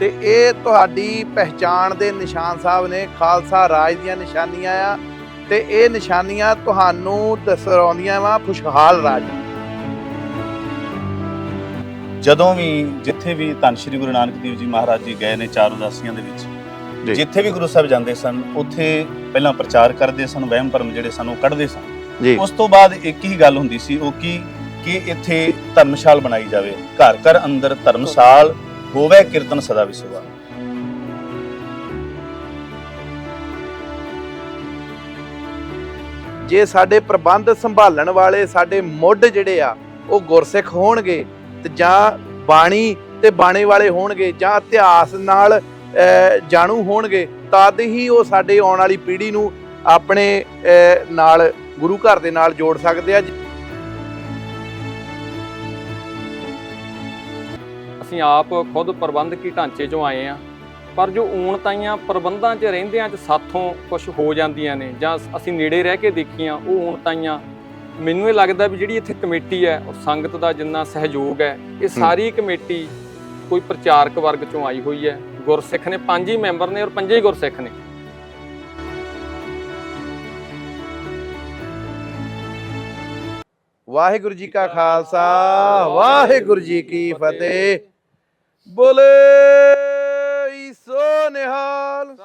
ਤੇ ਇਹ ਤੁਹਾਡੀ ਪਹਿਚਾਣ ਦੇ ਨਿਸ਼ਾਨ ਸਾਹਿਬ ਨੇ ਖਾਲਸਾ ਰਾਜ ਦੀਆਂ ਨਿਸ਼ਾਨੀਆਂ ਆ ਤੇ ਇਹ ਨਿਸ਼ਾਨੀਆਂ ਤੁਹਾਨੂੰ ਦਸਰਾਉਂਦੀਆਂ ਵਾ ਖੁਸ਼ਹਾਲ ਰਾਜ। ਜਦੋਂ ਵੀ ਜਿੱਥੇ ਵੀ ਧੰਨ ਸ਼੍ਰੀ ਗੁਰੂ ਨਾਨਕ ਦੇਵ ਜੀ ਮਹਾਰਾਜ ਜੀ ਗਏ ਨੇ ਚਾਰ ਉਦਾਸੀਆਂ ਦੇ। ਵਿੱਚ ਜਿੱਥੇ ਵੀ ਗੁਰੂ ਸਾਹਿਬ ਜਾਂਦੇ ਸਨ ਉੱਥੇ ਪਹਿਲਾਂ ਪ੍ਰਚਾਰ ਕਰਦੇ ਸਨ ਵਹਿਮ ਭਰਮ ਜਿਹੜੇ ਸਨ ਉਹ ਕੱਢਦੇ ਸਨ। ਉਸ ਤੋਂ ਬਾਅਦ ਇੱਕ ਹੀ ਗੱਲ ਹੁੰਦੀ ਸੀ ਉਹ ਕੀ ਕਿ ਇੱਥੇ ਧਰਮਸ਼ਾਲ ਬਣਾਈ ਜਾਵੇ। ਘਰ ਘਰ ਅੰਦਰ ਧਰਮਸ਼ਾਲ ਹੋਵੇ ਕੀਰਤਨ ਸਦਾ ਵਿਸਵਾ ਜੇ ਸਾਡੇ ਪ੍ਰਬੰਧ ਸੰਭਾਲਣ ਵਾਲੇ ਸਾਡੇ ਮੁੱਢ ਜਿਹੜੇ ਆ ਉਹ ਗੁਰਸਿੱਖ ਹੋਣਗੇ ਤੇ ਜਾਂ ਬਾਣੀ ਤੇ ਬਾਣੇ ਵਾਲੇ ਹੋਣਗੇ ਜਾਂ ਇਤਿਹਾਸ ਨਾਲ ਅਹ, ਜਾਣੂ ਹੋਣਗੇ ਤਦ ਹੀ ਉਹ ਸਾਡੇ ਆਉਣ ਵਾਲੀ ਪੀੜ੍ਹੀ ਨੂੰ ਆਪਣੇ ਅਹ, ਨਾਲ ਗੁਰੂ ਘਰ ਦੇ ਨਾਲ ਜੋੜ ਸਕਦੇ ਆ। ਅਸੀਂ ਆਪ ਖੁਦ ਪ੍ਰਬੰਧਕੀ ਢਾਂਚੇ 'ਚੋਂ ਆਏ ਆ। ਪਰ ਜੋ ਊਣ ਤਾਈਆਂ ਪ੍ਰਬੰਧਾਂ 'ਚ ਰਹਿੰਦਿਆਂ 'ਚ ਸਾਥੋਂ ਕੁਝ ਹੋ ਜਾਂਦੀਆਂ ਨੇ ਜਾਂ ਅਸੀਂ ਨੇੜੇ ਰਹਿ ਕੇ ਦੇਖੀਆਂ ਉਹ ਊਣ ਤਾਈਆਂ ਮੈਨੂੰ ਇਹ ਲੱਗਦਾ ਵੀ ਜਿਹੜੀ ਇੱਥੇ ਕਮੇਟੀ ਹੈ ਔਰ ਸੰਗਤ ਦਾ ਜਿੰਨਾ ਸਹਿਯੋਗ ਹੈ ਇਹ ਸਾਰੀ ਕਮੇਟੀ ਕੋਈ ਪ੍ਰਚਾਰਕ ਵਰਗ 'ਚੋਂ ਆਈ ਹੋਈ ਹੈ। ਗੁਰਸਿੱਖ ਨੇ ਪੰਜ ਹੀ ਮੈਂਬਰ ਨੇ ਔਰ ਪੰਜੇ ਹੀ ਗੁਰਸਿੱਖ ਨੇ। ਵਾਹਿਗੁਰੂ ਜੀ ਕਾ ਖਾਲਸਾ ਵਾਹਿਗੁਰੂ ਜੀ ਕੀ ਫਤਿਹ। ਬੋਲੇ ਸੋ ਨਿਹਾਲ।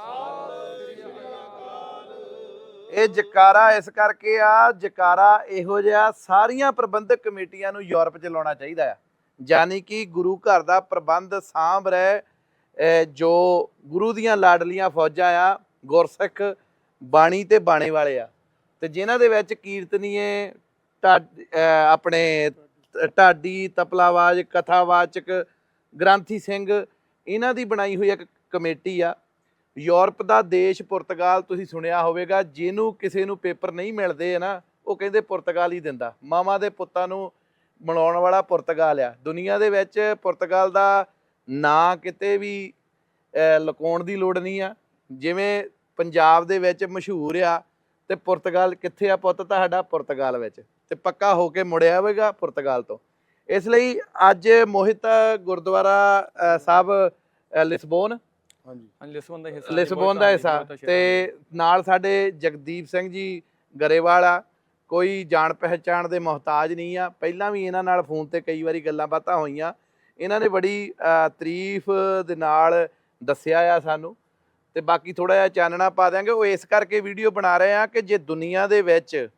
ਇਹ ਜਕਾਰਾ ਇਸ ਕਰਕੇ ਆ, ਜਕਾਰਾ ਇਹੋ ਜਿਹਾ ਸਾਰੀਆਂ ਪ੍ਰਬੰਧਕ ਕਮੇਟੀਆਂ ਨੂੰ ਯੂਰਪ ਚ ਲਾਉਣਾ ਚਾਹੀਦਾ ਆ। ਯਾਨੀ ਕਿ ਗੁਰੂ ਘਰ ਦਾ ਪ੍ਰਬੰਧ ਸਾਂਭ ਰਹਿ ਜੋ ਗੁਰੂ ਦੀਆਂ ਲਾਡਲੀਆਂ ਫੌਜਾਂ ਆ, ਗੁਰਸਿੱਖ, ਬਾਣੀ ਤੇ ਬਾਣੇ ਵਾਲੇ ਆ। ਤੇ ਜਿਨ੍ਹਾਂ ਦੇ ਵਿੱਚ ਕੀਰਤਨੀਏ ਢਾ- ਆਪਣੇ ਢਾਡੀ, ਤਪਲਾਵਾਜ, ਕਥਾਵਾਚਕ ਗ੍ਰੰਥੀ ਸਿੰਘ ਇਹਨਾਂ ਦੀ ਬਣਾਈ ਹੋਈ ਇੱਕ ਕਮੇਟੀ ਆ। ਯੂਰਪ ਦਾ ਦੇਸ਼ ਪੁਰਤਗਾਲ ਤੁਸੀਂ ਸੁਣਿਆ ਹੋਵੇਗਾ ਜਿਹਨੂੰ ਕਿਸੇ ਨੂੰ ਪੇਪਰ ਨਹੀਂ ਮਿਲਦੇ ਹੈ ਨਾ ਉਹ ਕਹਿੰਦੇ ਪੁਰਤਗਾਲ ਹੀ ਦਿੰਦਾ। ਮਾਮਾ ਦੇ ਪੁੱਤਾਂ ਨੂੰ ਮਨਾਉਣ ਵਾਲਾ ਪੁਰਤਗਾਲ ਆ। ਦੁਨੀਆ ਦੇ ਵਿੱਚ ਪੁਰਤਗਾਲ ਦਾ ਨਾਂ ਕਿਤੇ ਵੀ ਅਹ, ਲੁਕਾਉਣ ਦੀ ਲੋੜ ਨਹੀਂ ਆ। ਜਿਵੇਂ ਪੰਜਾਬ ਦੇ ਵਿੱਚ ਮਸ਼ਹੂਰ ਆ ਤੇ ਪੁਰਤਗਾਲ ਕਿੱਥੇ ਆ ਪੁੱਤ? ਤੁਹਾਡਾ ਪੁਰਤਗਾਲ ਵਿੱਚ। ਤੇ ਪੱਕਾ ਹੋ ਕੇ ਮੁੜਿਆ ਹੋਵੇਗਾ ਪੁਰਤਗਾਲ ਤੋਂ। ਇਸ ਲਈ ਅੱਜ ਮੋਹਿਤ ਗੁਰਦੁਆਰਾ ਸਾਹਿਬ ਲਿਸਬੋਨ। ਹਾਂਜੀ। ਲਿਸਬਨ ਦਾ ਹਿੱਸਾ ਲਿਸਬੋਨ ਦਾ ਹਿੱਸਾ। ਤੇ ਨਾਲ ਸਾਡੇ ਜਗਦੀਪ ਸਿੰਘ ਜੀ ਗਰੇਵਾਲ ਆ ਕੋਈ ਜਾਣ ਪਹਿਚਾਣ ਦੇ ਮੁਹਤਾਜ ਨਹੀਂ ਆ। ਪਹਿਲਾਂ ਵੀ ਇਹਨਾਂ ਨਾਲ ਫੋਨ ਤੇ ਕਈ ਵਾਰੀ ਗੱਲਾਂ ਬਾਤਾਂ ਹੋਈਆਂ। ਇਹਨਾਂ ਨੇ ਬੜੀ ਅਹ, ਤਾਰੀਫ ਦੇ ਨਾਲ ਦੱਸਿਆ ਆ ਸਾਨੂੰ। ਤੇ ਬਾਕੀ ਥੋੜਾ ਜਿਹਾ ਚਾਨਣਾ ਪਾ ਦਿਆਂਗੇ। ਉਹ ਇਸ ਕਰਕੇ ਵੀਡੀਓ ਬਣਾ ਰਹੇ ਆ ਕਿ ਜੇ ਦੁਨੀਆ ਦੇ ਵਿੱਚ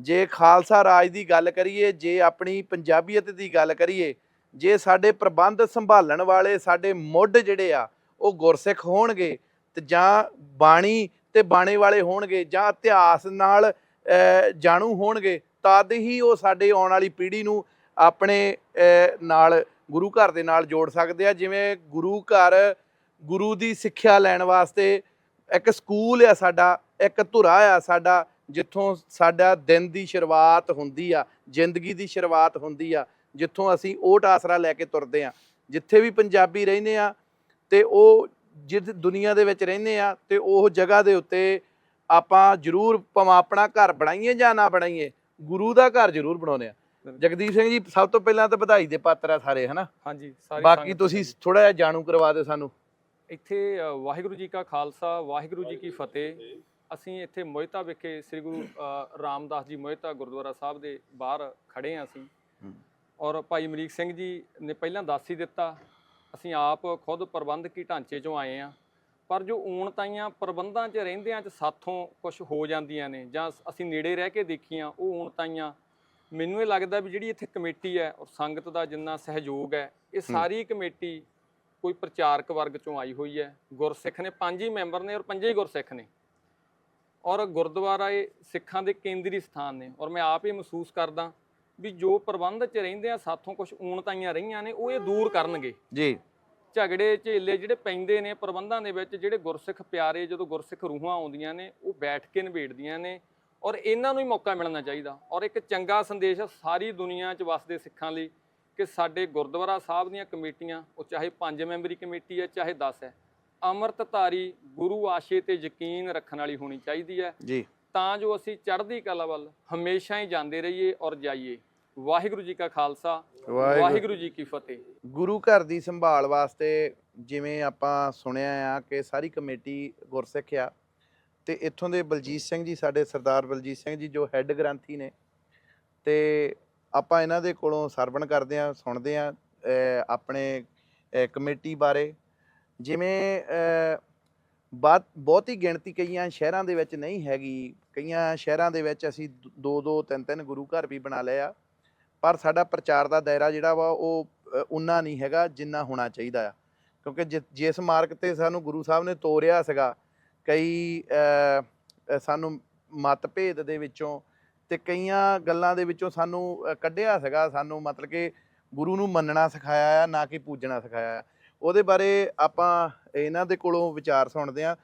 ਜੇ ਖਾਲਸਾ ਰਾਜ ਦੀ ਗੱਲ ਕਰੀਏ, ਜੇ ਆਪਣੀ ਪੰਜਾਬੀਅਤ ਦੀ ਗੱਲ ਕਰੀਏ, ਜੇ ਸਾਡੇ ਪ੍ਰਬੰਧ ਸੰਭਾਲਣ ਵਾਲੇ ਸਾਡੇ ਮੁੱਢ ਜਿਹੜੇ ਆ, ਉਹ ਗੁਰਸਿੱਖ ਹੋਣਗੇ ਤੇ ਜਾਂ ਬਾਣੀ ਤੇ ਬਾਣੇ ਵਾਲੇ ਹੋਣਗੇ ਜਾਂ ਇਤਿਹਾਸ ਨਾਲ ਜਾਣੂ ਹੋਣਗੇ, ਤਦ ਹੀ ਉਹ ਸਾਡੇ ਆਉਣ ਵਾਲੀ ਪੀੜ੍ਹੀ ਨੂੰ ਆਪਣੇ ਨਾਲ, ਗੁਰੂ ਘਰ ਦੇ ਨਾਲ ਜੋੜ ਸਕਦੇ ਆ। ਜਿਵੇਂ ਗੁਰੂ ਘਰ, ਗੁਰੂ ਦੀ ਸਿੱਖਿਆ ਲੈਣ ਵਾਸਤੇ ਇੱਕ ਸਕੂਲ ਆ ਸਾਡਾ, ਇੱਕ ਧੁਰਾ ਆ ਸਾਡਾ ਜਿੱਥੋਂ ਸਾਡਾ ਦਿਨ ਦੀ ਸ਼ੁਰੂਆਤ ਹੁੰਦੀ ਆ ਜ਼ਿੰਦਗੀ ਦੀ ਸ਼ੁਰੂਆਤ ਹੁੰਦੀ ਆ ਜਿੱਥੋਂ ਅਸੀਂ ਓਟ ਆਸਰਾ ਲੈ ਕੇ ਤੁਰਦੇ ਆ। ਜਿੱਥੇ ਵੀ ਪੰਜਾਬੀ ਰਹਿੰਦੇ ਆ ਤੇ ਉਹ ਜਿਸ ਦੁਨੀਆ ਦੇ ਵਿੱਚ ਰਹਿੰਦੇ ਆ ਤੇ ਉਹ ਜਗ੍ਹਾ ਦੇ ਉੱਤੇ ਆਪਾਂ ਜ਼ਰੂਰ ਭਾਵੇਂ ਆਪਣਾ ਘਰ ਬਣਾਈਏ ਜਾਂ ਨਾ ਬਣਾਈਏ ਗੁਰੂ ਦਾ ਘਰ ਜ਼ਰੂਰ ਬਣਾਉਂਦੇ ਆ। ਜਗਦੀਪ ਸਿੰਘ ਜੀ ਸਭ ਤੋਂ ਪਹਿਲਾਂ ਤਾਂ ਵਧਾਈ ਦੇ ਪਾਤਰ ਆ ਸਾਰੇ ਹਨਾ? ਹਾਂਜੀ ਸਾਰੀ ਬਾਕੀ ਤੁਸੀਂ। ਥੋੜਾ ਜਿਹਾ ਜਾਣੂ ਕਰਵਾ ਦਿਓ ਸਾਨੂੰ। ਇੱਥੇ ਵਾਹਿਗੁਰੂ ਜੀ ਕਾ ਖਾਲਸਾ ਵਾਹਿਗੁਰੂ ਜੀ ਕੀ ਫਤਿਹ। ਅਸੀਂ ਇੱਥੇ ਮੋਹਿਤਾ ਵਿਖੇ ਸ੍ਰੀ ਗੁਰੂ ਰਾਮਦਾਸ ਜੀ ਮੋਹਿਤਾ ਗੁਰਦੁਆਰਾ ਸਾਹਿਬ ਦੇ ਬਾਹਰ ਖੜੇ ਹਾਂ ਅਸੀਂ। ਔਰ ਭਾਈ ਅਮਰੀਕ ਸਿੰਘ ਜੀ ਨੇ ਪਹਿਲਾਂ ਦੱਸ ਹੀ ਦਿੱਤਾ ਅਸੀਂ ਆਪ ਖੁਦ ਪ੍ਰਬੰਧਕੀ ਢਾਂਚੇ 'ਚੋਂ ਆਏ ਆ ਪਰ ਜੋ ਊਣ ਤਾਈਆਂ ਪ੍ਰਬੰਧਾਂ 'ਚ ਰਹਿੰਦਿਆਂ 'ਚ ਸਾਥੋਂ ਕੁਝ ਹੋ ਜਾਂਦੀਆਂ ਨੇ ਜਾਂ ਅਸੀਂ ਨੇੜੇ ਰਹਿ ਕੇ ਦੇਖੀਆਂ ਉਹ ਊਣ ਤਾਈਆਂ ਮੈਨੂੰ ਇਹ ਲੱਗਦਾ ਵੀ ਜਿਹੜੀ ਇੱਥੇ ਕਮੇਟੀ ਹੈ ਔਰ ਸੰਗਤ ਦਾ ਜਿੰਨਾ ਸਹਿਯੋਗ ਹੈ ਇਹ ਸਾਰੀ ਕਮੇਟੀ ਕੋਈ ਪ੍ਰਚਾਰਕ ਵਰਗ ਚੋਂ ਆਈ ਹੋਈ ਹੈ। ਗੁਰਸਿੱਖ ਨੇ ਪੰਜ ਹੀ ਮੈਂਬਰ ਨੇ ਔਰ ਪੰਜੇ ਹੀ ਗੁਰਸਿੱਖ ਨੇ। ਔਰ ਗੁਰਦੁਆਰਾ ਇਹ ਸਿੱਖਾਂ ਦੇ ਕੇਂਦਰੀ ਸਥਾਨ ਨੇ। ਔਰ ਮੈਂ ਆਪ ਹੀ ਮਹਿਸੂਸ ਕਰਦਾ ਵੀ ਜੋ ਪ੍ਰਬੰਧ 'ਚ ਰਹਿੰਦੇ ਆ ਸਾਥੋਂ ਕੁਝ ਊਣਤਾਈਆਂ ਰਹੀਆਂ ਨੇ ਉਹ ਇਹ ਦੂਰ ਕਰਨਗੇ। ਜੀ। ਝਗੜੇ ਝੇਲੇ ਜਿਹੜੇ ਪੈਂਦੇ ਨੇ ਪ੍ਰਬੰਧਾਂ ਦੇ ਵਿੱਚ ਜਿਹੜੇ ਗੁਰਸਿੱਖ ਪਿਆਰੇ ਜਦੋਂ ਗੁਰਸਿੱਖ ਰੂਹਾਂ ਆਉਂਦੀਆਂ ਨੇ ਉਹ ਬੈਠ ਕੇ ਨਿਬੇੜਦੀਆਂ ਨੇ। ਔਰ ਇਹਨਾਂ ਨੂੰ ਹੀ ਮੌਕਾ ਮਿਲਣਾ ਚਾਹੀਦਾ। ਔਰ ਇੱਕ ਚੰਗਾ ਸੰਦੇਸ਼ ਸਾਰੀ ਦੁਨੀਆ 'ਚ ਵਸਦੇ ਸਿੱਖਾਂ ਲਈ ਕਿ ਸਾਡੇ ਗੁਰਦੁਆਰਾ ਸਾਹਿਬ ਦੀਆਂ ਕਮੇਟੀਆਂ ਉਹ ਚਾਹੇ 5 ਮੈਂਬਰੀ ਕਮੇਟੀ ਹੈ ਚਾਹੇ 10 ਹੈ ਅੰਮ੍ਰਿਤਧਾਰੀ ਗੁਰੂ ਆਸ਼ੇ ਤੇ ਯਕੀਨ ਰੱਖਣ ਵਾਲੀ ਹੋਣੀ ਚਾਹੀਦੀ ਹੈ। ਜੀ। ਤਾਂ ਜੋ ਅਸੀਂ ਚੜ੍ਹਦੀ ਕਲਾ ਵੱਲ ਹਮੇਸ਼ਾ ਹੀ ਜਾਂਦੇ ਰਹੀਏ ਔਰ ਜਾਈਏ। ਵਾਹਿਗੁਰੂ ਜੀ ਕਾ ਖਾਲਸਾ ਵਾਹਿਗੁਰੂ। ਜੀ ਕੀ ਫਤਿਹ। ਗੁਰੂ ਘਰ ਦੀ ਸੰਭਾਲ ਵਾਸਤੇ ਜਿਵੇਂ ਆਪਾਂ ਸੁਣਿਆ ਆ ਕਿ ਸਾਰੀ ਕਮੇਟੀ ਗੁਰਸਿੱਖ ਆ ਤੇ ਇੱਥੋਂ ਦੇ ਬਲਜੀਤ ਸਿੰਘ ਜੀ ਸਾਡੇ ਸਰਦਾਰ ਬਲਜੀਤ ਸਿੰਘ ਜੀ ਜੋ ਹੈੱਡ ਗ੍ਰੰਥੀ ਨੇ ਤੇ ਆਪਾਂ ਇਹਨਾਂ ਦੇ ਕੋਲੋਂ ਸਰਵਣ ਕਰਦੇ ਆ ਸੁਣਦੇ ਆ ਆਪਣੇ ਕਮੇਟੀ ਬਾਰੇ ਜਿਵੇਂ ਅਹ, ਬਾਤ ਬਹੁਤੀ ਗਿਣਤੀ ਕਈਆਂ ਸ਼ਹਿਰਾਂ ਦੇ ਵਿੱਚ ਨਹੀਂ ਹੈਗੀ। ਕਈਆਂ ਸ਼ਹਿਰਾਂ ਦੇ ਵਿੱਚ ਅਸੀਂ ਦ- ਦੋ ਦੋ ਤਿੰਨ ਤਿੰਨ ਗੁਰੂ ਘਰ ਵੀ ਬਣਾ ਲਏ ਆ। ਪਰ ਸਾਡਾ ਪ੍ਰਚਾਰ ਦਾ ਦਾਇਰਾ ਜਿਹੜਾ ਵਾ ਉਹ ਅ, ਉਨਾ ਨਹੀਂ ਹੈਗਾ ਜਿੰਨਾ ਹੋਣਾ ਚਾਹੀਦਾ ਆ। ਕਿਉਂਕਿ ਜਿ- ਜਿਸ ਮਾਰਗ ਤੇ ਸਾਨੂੰ ਗੁਰੂ ਸਾਹਿਬ ਨੇ ਤੋਰਿਆ ਸੀਗਾ ਕਈ ਸਾਨੂੰ ਮਤਭੇਦ ਦੇ ਵਿੱਚੋਂ ਤੇ ਕਈਆਂ ਗੱਲਾਂ ਦੇ ਵਿੱਚੋਂ ਸਾਨੂੰ ਕੱਢਿਆ ਸੀਗਾ। ਸਾਨੂੰ ਮਤਲਬ ਕਿ ਗੁਰੂ ਨੂੰ ਮੰਨਣਾ ਸਿਖਾਇਆ ਆ ਨਾ ਕਿ ਪੂਜਣਾ ਸਿਖਾਇਆ ਉਹਦੇ ਬਾਰੇ ਆਪਾਂ ਇਹਨਾਂ ਦੇ ਕੋਲੋਂ ਵਿਚਾਰ ਸੁਣਦੇ ਆ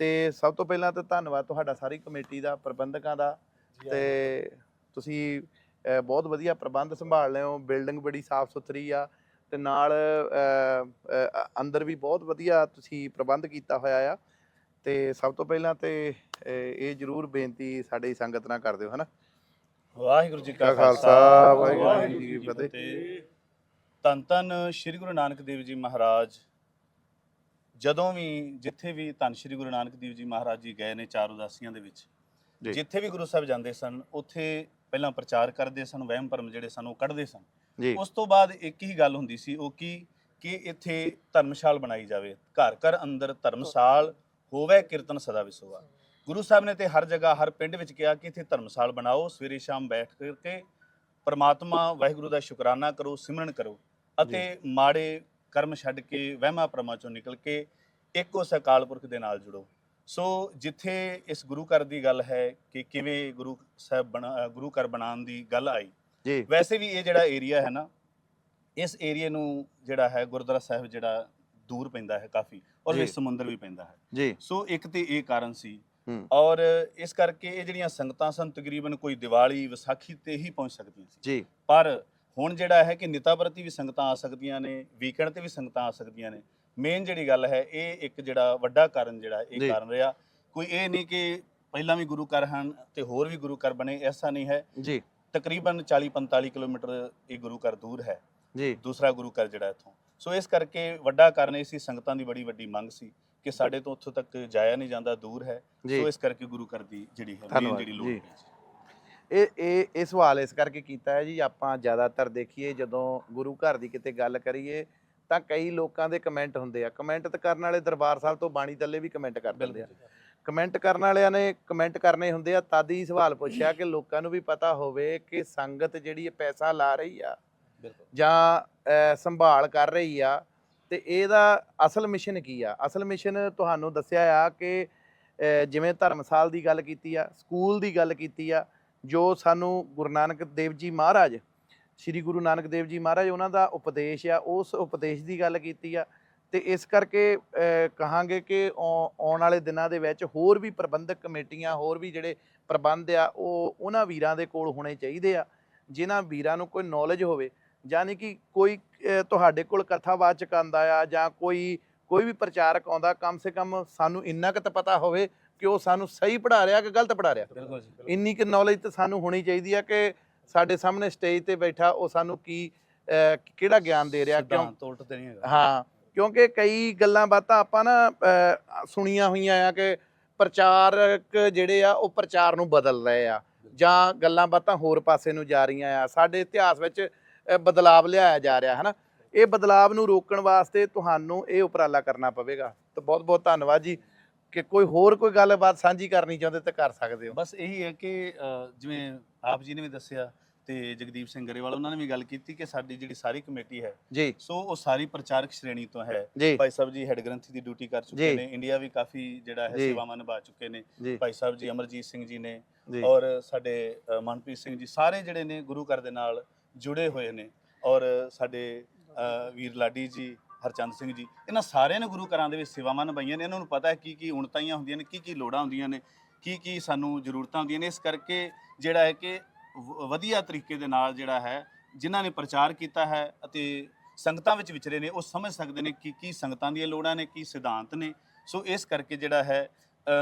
ਤੇ ਸਭ ਤੋਂ ਪਹਿਲਾਂ ਤਾਂ ਧੰਨਵਾਦ ਤੁਹਾਡਾ ਸਾਰੀ ਕਮੇਟੀ ਦਾ ਪ੍ਰਬੰਧਕਾਂ ਦਾ ਤੇ ਤੁਸੀਂ ਬਹੁਤ ਵਧੀਆ ਪ੍ਰਬੰਧ ਸੰਭਾਲ ਰਹੇ ਹੋ ਬਿਲਡਿੰਗ ਬੜੀ ਸਾਫ਼ ਸੁਥਰੀ ਆ ਤੇ ਨਾਲ ਅੰਦਰ ਵੀ ਬਹੁਤ ਵਧੀਆ ਤੁਸੀਂ ਪ੍ਰਬੰਧ ਕੀਤਾ ਹੋਇਆ ਆ ਤੇ ਸਭ ਤੋਂ ਪਹਿਲਾਂ ਤੇ ਇਹ ਜਰੂਰ ਬੇਨਤੀ ਸਾਡੀ ਸੰਗਤ ਨਾਲ ਕਰ ਦਿਓ ਹਨਾ? ਵਾਹਿਗੁਰੂ ਜੀ ਕਾ ਖਾਲਸਾ ਵਾਹਿਗੁਰੂ ਜੀ ਕੀ ਫਤਿਹ। ਧੰਨ ਧੰਨ ਸ੍ਰੀ ਗੁਰੂ ਨਾਨਕ ਦੇਵ ਜੀ ਮਹਾਰਾਜ। ਜਦੋਂ ਵੀ ਜਿੱਥੇ ਵੀ ਧੰਨ ਸ੍ਰੀ ਗੁਰੂ ਨਾਨਕ ਦੇਵ ਜੀ ਮਹਾਰਾਜ ਜੀ ਗਏ ਨੇ ਚਾਰ ਉਦਾਸੀਆਂ ਦੇ ਵਿੱਚ। ਜਿੱਥੇ ਵੀ ਗੁਰੂ ਸਾਹਿਬ ਜਾਂਦੇ ਸਨ ਉੱਥੇ ਪਹਿਲਾਂ ਪ੍ਰਚਾਰ ਕਰਦੇ ਸਨ ਵਹਿਮ ਭਰਮ ਜਿਹੜੇ ਸਨ ਉਹ ਕੱਢਦੇ ਸਨ। ਉਸ ਤੋਂ ਬਾਅਦ ਇੱਕ ਹੀ ਗੱਲ ਹੁੰਦੀ ਸੀ ਉਹ ਕੀ ਕਿ ਇੱਥੇ ਧਰਮਸ਼ਾਲ ਬਣਾਈ ਜਾਵੇ। ਘਰ ਘਰ ਅੰਦਰ ਧਰਮਸ਼ਾਲ ਹੋਵੇ ਕੀਰਤਨ ਸਦਾ ਵਿਸੋਵਾ। ਗੁਰੂ ਸਾਹਿਬ ਨੇ ਤੇ ਹਰ ਜਗ੍ਹਾ ਹਰ ਪਿੰਡ ਵਿੱਚ ਕਿਹਾ ਕਿ ਇੱਥੇ ਧਰਮਸ਼ਾਲ ਬਣਾਓ ਸਵੇਰੇ ਸ਼ਾਮ ਬੈਠ ਕਰਕੇ ਪਰਮਾਤਮਾ ਵਾਹਿਗੁਰੂ ਦਾ ਸ਼ੁਕਰਾਨਾ ਕਰੋ ਸਿਮਰਨ ਕਰੋ। ਅਤੇ ਮਾੜੇ ਕਰਮ ਛੱਡ ਕੇ ਵਹਿਮਾਂ ਭਰਮਾਂ ਚੋਂ ਨਿਕਲ ਕੇ ਇੱਕ ਉਸ ਅਕਾਲ ਪੁਰਖ ਦੇ ਨਾਲ ਜੁੜੋ। ਸੋ ਜਿੱਥੇ ਇਸ ਗੁਰੂ ਘਰ ਦੀ ਗੱਲ ਹੈ ਕਿ ਕਿਵੇਂ ਗੁਰੂ ਸਾਹਿਬ ਬਣਾ ਗੁਰੂ ਘਰ ਬਣਾਉਣ ਦੀ ਗੱਲ ਆਈ ਜੀ। ਵੈਸੇ ਵੀ ਇਹ ਜਿਹੜਾ ਏਰੀਆ ਹੈ ਨਾ ਇਸ ਏਰੀਏ ਨੂੰ ਜਿਹੜਾ ਹੈ ਗੁਰਦੁਆਰਾ ਸਾਹਿਬ ਜਿਹੜਾ ਦੂਰ ਪੈਂਦਾ ਹੈ ਕਾਫੀ ਔਰ। ਵਿੱਚ ਸਮੁੰਦਰ ਵੀ ਪੈਂਦਾ ਹੈ। ਜੀ। ਸੋ ਇੱਕ ਤੇ ਇਹ ਕਾਰਨ ਸੀ ਔਰ ਇਸ ਕਰਕੇ ਇਹ ਜਿਹੜੀਆਂ ਸੰਗਤਾਂ ਸਨ ਤਕਰੀਬਨ ਕੋਈ ਦੀਵਾਲੀ ਵਿਸਾਖੀ ਤੇ ਹੀ ਪਹੁੰਚ ਸਕਦੀਆਂ ਸੀ। ਜੀ। ਪਰ ਹੁਣ ਜਿਹੜਾ ਹੈ ਕਿ ਨਿਤਾ ਪ੍ਰਤੀ ਵੀ ਸੰਗਤਾਂ ਆ ਸਕਦੀਆਂ ਨੇ ਵੀਕਐਂਡ ਤੇ ਵੀ ਸੰਗਤਾਂ ਆ ਸਕਦੀਆਂ ਨੇ। ਮੇਨ ਜਿਹੜੀ ਗੱਲ ਹੈ ਇਹ ਇੱਕ ਜਿਹੜਾ ਵੱਡਾ ਕਾਰਨ ਜਿਹੜਾ। ਇਹ ਕਾਰਨ ਰਿਹਾ। ਕੋਈ ਇਹ ਨਹੀਂ ਕਿ ਪਹਿਲਾਂ ਵੀ ਗੁਰੂ ਘਰ ਹਨ ਤੇ ਹੋਰ ਵੀ ਗੁਰੂ ਘਰ ਬਣੇ ਐਸਾ ਨਹੀਂ ਹੈ। ਜੀ। ਤਕਰੀਬਨ 40 45 ਕਿਲੋਮੀਟਰ ਇਹ ਗੁਰੂ ਘਰ ਦੂਰ ਹੈ। ਜੀ। ਦੂਸਰਾ ਗੁਰੂ ਘਰ ਜਿਹੜਾ ਇੱਥੋਂ। ਸੋ ਇਸ ਕਰਕੇ ਵੱਡਾ ਕਾਰਨ ਇਹ ਸੀ ਸੰਗਤਾਂ ਦੀ ਬੜੀ ਵੱਡੀ ਮੰਗ ਸੀ ਕਿ ਸਾਡੇ ਤੋਂ ਉੱਥੋਂ ਤੱਕ ਜਾਇਆ ਨਹੀਂ ਜਾਂਦਾ ਦੂਰ ਹੈ। ਸੋ ਇਸ ਕਰਕੇ ਗੁਰੂ ਘਰ ਦੀ ਜਿਹੜੀ ਹੈ ਜਿਹੜੀ ਲੋੜ। ਹੈ। ਇਹ ਇਹ ਇਹ ਸਵਾਲ ਇਸ ਕਰਕੇ ਕੀਤਾ ਹੈ ਜੀ ਆਪਾਂ ਜ਼ਿਆਦਾਤਰ ਦੇਖੀਏ ਜਦੋਂ ਗੁਰੂ ਘਰ ਦੀ ਕਿਤੇ ਗੱਲ ਕਰੀਏ ਤਾਂ ਕਈ ਲੋਕਾਂ ਦੇ ਕਮੈਂਟ ਹੁੰਦੇ ਆ। ਕਮੈਂਟ ਤਾਂ ਕਰਨ ਵਾਲੇ ਦਰਬਾਰ ਸਾਹਿਬ ਤੋਂ ਬਾਣੀ ਥੱਲੇ ਵੀ ਕਮੈਂਟ ਕਰ ਦਿੰਦੇ ਆ। ਕਮੈਂਟ ਕਰਨ ਵਾਲਿਆਂ ਨੇ ਕਮੈਂਟ ਕਰਨੇ ਹੁੰਦੇ ਆ ਤਦ ਹੀ ਸਵਾਲ ਪੁੱਛਿਆ ਕਿ ਲੋਕਾਂ ਨੂੰ ਵੀ ਪਤਾ ਹੋਵੇ ਕਿ ਸੰਗਤ ਜਿਹੜੀ ਇਹ ਪੈਸਾ ਲਾ ਰਹੀ ਆ ਜਾਂ ਸੰਭਾਲ ਕਰ ਰਹੀ ਆ ਤੇ ਇਹਦਾ ਅਸਲ ਮਿਸ਼ਨ ਕੀ ਆ? ਅਸਲ ਮਿਸ਼ਨ ਤੁਹਾਨੂੰ ਦੱਸਿਆ ਆ ਕਿ ਜਿਵੇਂ ਧਰਮਸਾਲ ਦੀ ਗੱਲ ਕੀਤੀ ਆ ਸਕੂਲ ਦੀ ਗੱਲ ਕੀਤੀ ਆ ਜੋ ਸਾਨੂੰ ਗੁਰੂ ਨਾਨਕ ਦੇਵ ਜੀ ਮਹਾਰਾਜ, ਸ੍ਰੀ ਗੁਰੂ ਨਾਨਕ ਦੇਵ ਜੀ ਮਹਾਰਾਜ ਉਹਨਾਂ ਦਾ ਉਪਦੇਸ਼ ਆ, ਉਸ ਉਪਦੇਸ਼ ਦੀ ਗੱਲ ਕੀਤੀ ਆ, ਤੇ ਇਸ ਕਰਕੇ ਕਹਾਂਗੇ ਕਿ ਆਉਣ ਵਾਲੇ ਦਿਨਾਂ ਦੇ ਵਿੱਚ ਹੋਰ ਵੀ ਪ੍ਰਬੰਧਕ ਕਮੇਟੀਆਂ, ਹੋਰ ਵੀ ਜਿਹੜੇ ਪ੍ਰਬੰਧ ਆ, ਉਹ ਉਹਨਾਂ ਵੀਰਾਂ ਦੇ ਕੋਲ ਹੋਣੇ ਚਾਹੀਦੇ ਆ, ਜਿਨ੍ਹਾਂ ਵੀਰਾਂ ਨੂੰ ਕੋਈ ਨੌਲੇਜ ਹੋਵੇ, ਯਾਨੀ ਕਿ ਕੋਈ ਤੁਹਾਡੇ ਕੋਲ ਕਥਾਵਾਚਕ ਆਂਦਾ ਆ ਜਾਂ ਕੋਈ ਕੋਈ ਵੀ ਪ੍ਰਚਾਰਕ ਆਉਂਦਾ, ਕਮ ਸੇ ਕਮ ਸਾਨੂੰ ਇੰਨਾ ਕੁ ਤਾਂ ਪਤਾ ਹੋਵੇ ਕਿ ਉਹ ਸਾਨੂੰ ਸਹੀ ਪੜ੍ਹਾ ਰਿਹਾ ਕਿ ਗਲਤ ਪੜ੍ਹਾ ਰਿਹਾ? ਇੰਨੀ ਕੁ ਨੌਲੇਜ ਤਾਂ ਸਾਨੂੰ ਹੋਣੀ ਚਾਹੀਦੀ ਆ ਕਿ ਸਾਡੇ ਸਾਹਮਣੇ ਸਟੇਜ ਤੇ ਬੈਠਾ ਉਹ ਸਾਨੂੰ ਕੀ ਕਿਹੜਾ ਗਿਆਨ ਦੇ ਰਿਹਾ? ਕਿਉਂ ਸਿਧਾਂਤ ਉਲਟ ਤੇ ਨਹੀਂ ਹੈਗਾ। ਹਾਂ ਕਿਉਂਕਿ ਕਈ ਗੱਲਾਂ ਬਾਤਾਂ ਆਪਾਂ ਨਾ ਸੁਣੀਆਂ ਹੋਈਆਂ ਆ ਕਿ ਪ੍ਰਚਾਰਕ ਜਿਹੜੇ ਆ ਉਹ ਪ੍ਰਚਾਰ ਨੂੰ ਬਦਲ ਰਹੇ ਆ ਜਾਂ ਗੱਲਾਂ ਬਾਤਾਂ ਹੋਰ ਪਾਸੇ ਨੂੰ ਜਾ ਰਹੀਆਂ ਆ। ਸਾਡੇ ਇਤਿਹਾਸ ਵਿੱਚ ਬਦਲਾਵ ਲਿਆਇਆ ਜਾ ਰਿਹਾ ਹੈ ਨਾ ਇਹ ਬਦਲਾਵ ਨੂੰ ਰੋਕਣ ਵਾਸਤੇ ਤੁਹਾਨੂੰ ਇਹ ਉਪਰਾਲਾ ਕਰਨਾ ਪਵੇਗਾ। ਤਾਂ ਬਹੁਤ ਬਹੁਤ ਧੰਨਵਾਦ ਜੀ। ਕਿ ਕੋਈ ਹੋਰ ਕੋਈ ਗੱਲਬਾਤ ਸਾਂਝੀ ਕਰਨੀ ਚਾਹੁੰਦੇ ਤਾਂ ਕਰ ਸਕਦੇ ਹੋ। ਬਸ ਇਹੀ ਹੈ ਕਿ ਅ, ਜਿਵੇਂ ਆਪ ਜੀ ਨੇ ਵੀ ਦੱਸਿਆ ਤੇ ਜਗਦੀਪ ਸਿੰਘ ਗਰੇਵਾਲ ਉਹਨਾਂ ਨੇ ਵੀ ਗੱਲ ਕੀਤੀ ਕਿ ਸਾਡੀ ਜਿਹੜੀ ਸਾਰੀ ਕਮੇਟੀ ਹੈ ਜੀ। ਸੋ ਉਹ ਸਾਰੀ ਪ੍ਰਚਾਰਕ ਸ਼੍ਰੇਣੀ ਤੋਂ ਹੈ। ਜੀ। ਭਾਈ ਸਾਹਿਬ ਜੀ ਹੈੱਡ ਗ੍ਰੰਥੀ ਦੀ ਡਿਊਟੀ ਕਰ ਚੁੱਕੇ ਜੀ। ਨੇ ਇੰਡੀਆ ਵੀ ਕਾਫੀ ਜਿਹੜਾ ਹੈ ਜੀ। ਸੇਵਾਵਾਂ ਨਿਭਾ ਚੁੱਕੇ ਨੇ। ਜੀ। ਭਾਈ ਸਾਹਿਬ ਜੀ ਅਮਰਜੀਤ ਸਿੰਘ ਜੀ ਨੇ ਜੀ। ਔਰ ਸਾਡੇ ਅ, ਮਨਪ੍ਰੀਤ ਸਿੰਘ ਜੀ ਸਾਰੇ ਜਿਹੜੇ ਨੇ ਗੁਰੂ ਘਰ ਦੇ ਨਾਲ ਜੁੜੇ ਹੋਏ ਨੇ ਔਰ ਸਾਡੇ ਅ, ਵੀਰ ਲਾਡੀ ਜੀ ਹਰਚੰਦ ਸਿੰਘ ਜੀ। ਇਹਨਾਂ ਸਾਰਿਆਂ ਨੇ ਗੁਰੂ ਘਰਾਂ ਦੇ ਵਿੱਚ ਸੇਵਾਵਾਂ ਨਿਭਾਈਆਂ ਨੇ। ਇਹਨਾਂ ਨੂੰ ਪਤਾ ਹੈ ਕੀ ਕੀ ਉਣਤਾਈਆਂ ਹੁੰਦੀਆਂ ਨੇ ਕੀ ਕੀ ਲੋੜਾਂ ਹੁੰਦੀਆਂ ਨੇ ਕੀ ਕੀ ਸਾਨੂੰ ਜ਼ਰੂਰਤਾਂ ਹੁੰਦੀਆਂ ਨੇ। ਇਸ ਕਰਕੇ ਜਿਹੜਾ ਹੈ ਕਿ ਵਧੀਆ ਤਰੀਕੇ ਦੇ ਨਾਲ ਜਿਹੜਾ ਹੈ ਜਿਨ੍ਹਾਂ ਨੇ ਪ੍ਰਚਾਰ ਕੀਤਾ ਹੈ ਅਤੇ ਸੰਗਤਾਂ ਵਿੱਚ ਵਿਚਰੇ ਨੇ ਉਹ ਸਮਝ ਸਕਦੇ ਨੇ ਕਿ ਕੀ ਸੰਗਤਾਂ ਦੀਆਂ ਲੋੜਾਂ ਨੇ ਕੀ ਸਿਧਾਂਤ ਨੇ। ਸੋ ਇਸ ਕਰਕੇ ਜਿਹੜਾ ਹੈ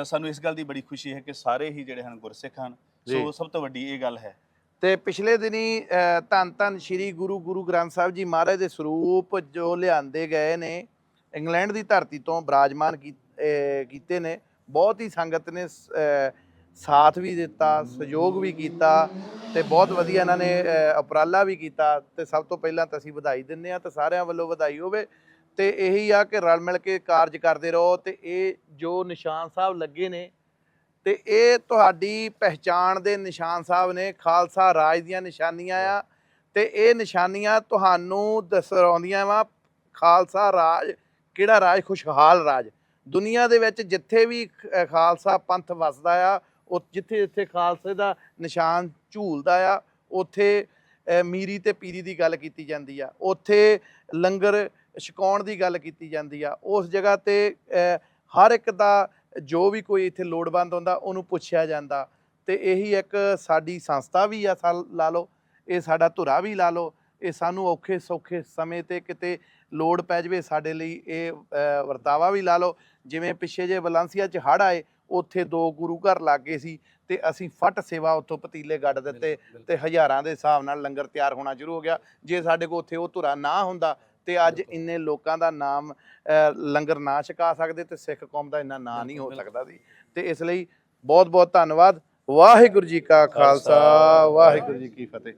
ਸਾਨੂੰ ਇਸ ਗੱਲ ਦੀ ਬੜੀ ਖੁਸ਼ੀ ਹੈ ਕਿ ਸਾਰੇ ਹੀ ਜਿਹੜੇ ਹਨ ਗੁਰਸਿੱਖ ਹਨ। ਸੋ ਸਭ ਤੋਂ ਵੱਡੀ ਇਹ ਗੱਲ ਹੈ ਤੇ ਪਿਛਲੇ ਦਿਨੀ ਧੰਨ ਧੰਨ ਸ੍ਰੀ ਗੁਰੂ ਗੁਰੂ ਗ੍ਰੰਥ ਸਾਹਿਬ ਜੀ ਮਹਾਰਾਜ ਦੇ ਸਰੂਪ ਜੋ ਲਿਆਂਦੇ ਗਏ ਨੇ, ਇੰਗਲੈਂਡ ਦੀ ਧਰਤੀ ਤੋਂ ਬਰਾਜਮਾਨ ਕੀਤੇ ਨੇ, ਬਹੁਤ ਹੀ ਸੰਗਤ ਨੇ ਸਾਥ ਵੀ ਦਿੱਤਾ, ਸਹਿਯੋਗ ਵੀ ਕੀਤਾ ਤੇ ਬਹੁਤ ਵਧੀਆ ਇਹਨਾਂ ਨੇ ਉਪਰਾਲਾ ਵੀ ਕੀਤਾ ਤੇ ਸਭ ਤੋਂ ਪਹਿਲਾਂ ਤਾਂ ਅਸੀਂ ਵਧਾਈ ਦਿੰਦੇ ਆ ਤੇ ਸਾਰਿਆਂ ਵੱਲੋਂ ਵਧਾਈ ਹੋਵੇ ਤੇ ਇਹੀ ਆ ਕਿ ਰਲ ਮਿਲ ਕੇ ਕਾਰਜ ਕਰਦੇ ਰਹੋ ਤੇ ਇਹ ਜੋ ਨਿਸ਼ਾਨ ਸਾਹਿਬ ਲੱਗੇ ਨੇ ਤੇ ਇਹ ਤੁਹਾਡੀ ਪਹਿਚਾਣ ਦੇ ਨਿਸ਼ਾਨ ਸਾਹਿਬ ਨੇ ਖਾਲਸਾ ਰਾਜ ਦੀਆਂ ਨਿਸ਼ਾਨੀਆਂ ਆ ਤੇ ਇਹ ਨਿਸ਼ਾਨੀਆਂ ਤੁਹਾਨੂੰ ਦਸਰਾਉਂਦੀਆਂ ਵਾ, ਖਾਲਸਾ ਰਾਜ ਕਿਹੜਾ ਰਾਜ? ਖੁਸ਼ਹਾਲ ਰਾਜ। ਦੁਨੀਆ ਦੇ ਵਿੱਚ ਜਿੱਥੇ ਵੀ ਖਾਲਸਾ ਪੰਥ ਵਸਦਾ ਆ, ਉਹ ਜਿੱਥੇ ਜਿੱਥੇ ਖਾਲਸੇ ਦਾ ਨਿਸ਼ਾਨ ਝੂਲਦਾ ਆ, ਉੱਥੇ ਮੀਰੀ ਤੇ ਪੀਰੀ ਦੀ ਗੱਲ ਕੀਤੀ ਜਾਂਦੀ ਆ, ਉੱਥੇ ਲੰਗਰ ਛਕਾਉਣ ਦੀ ਗੱਲ ਕੀਤੀ ਜਾਂਦੀ ਆ, ਉਸ ਜਗ੍ਹਾ ਤੇ ਹਰ ਇੱਕ ਦਾ ਜੋ ਵੀ ਕੋਈ ਇੱਥੇ ਲੋੜਵੰਦ ਹੁੰਦਾ ਉਹਨੂੰ ਪੁੱਛਿਆ ਜਾਂਦਾ। ਤੇ ਇਹੀ ਇੱਕ ਸਾਡੀ ਸੰਸਥਾ ਵੀ ਆ ਲਾ ਲਓ ਇਹ ਸਾਡਾ ਧੁਰਾ ਵੀ ਲਾ ਲਓ। ਇਹ ਸਾਨੂੰ ਔਖੇ ਸੌਖੇ ਸਮੇਂ ਤੇ ਕਿਤੇ ਲੋੜ ਪੈ ਜਵੇ ਸਾਡੇ ਲਈ ਇਹ ਵਰਤਾਵਾ ਵੀ ਲਾ ਲਓ। ਜਿਵੇਂ ਪਿੱਛੇ ਜੇ ਵਲਾਂਸੀਆ ਚ ਹੜ ਆਏ ਉੱਥੇ ਦੋ ਗੁਰੂ ਘਰ ਲੱਗੇ ਸੀ ਤੇ ਅਸੀਂ ਫਟ ਸੇਵਾ ਉੱਥੋਂ ਪਤੀਲੇ ਗੱਡ ਦਿੱਤੇ ਤੇ ਹਜ਼ਾਰਾਂ ਦੇ ਹਿਸਾਬ ਨਾਲ ਲੰਗਰ ਤਿਆਰ ਹੋਣਾ ਸ਼ੁਰੂ ਹੋ ਗਿਆ। ਜੇ ਸਾਡੇ ਕੋਲ ਉੱਥੇ ਉਹ ਧੁਰਾ ਨਾ ਹੁੰਦਾ ਤੇ ਅੱਜ ਇੰਨੇ ਲੋਕਾਂ ਦਾ ਨਾਮ ਲੰਗਰ ਨਾ ਛਕਾ ਸਕਦੇ ਤੇ ਸਿੱਖ ਕੌਮ ਦਾ ਇੰਨਾ ਨਾਂ ਨਹੀਂ ਹੋ ਸਕਦਾ ਸੀ। ਤੇ ਇਸ ਲਈ ਬਹੁਤ ਬਹੁਤ ਧੰਨਵਾਦ। ਵਾਹਿਗੁਰੂ ਜੀ ਕਾ ਖਾਲਸਾ ਵਾਹਿਗੁਰੂ ਜੀ ਕੀ ਫਤਿਹ।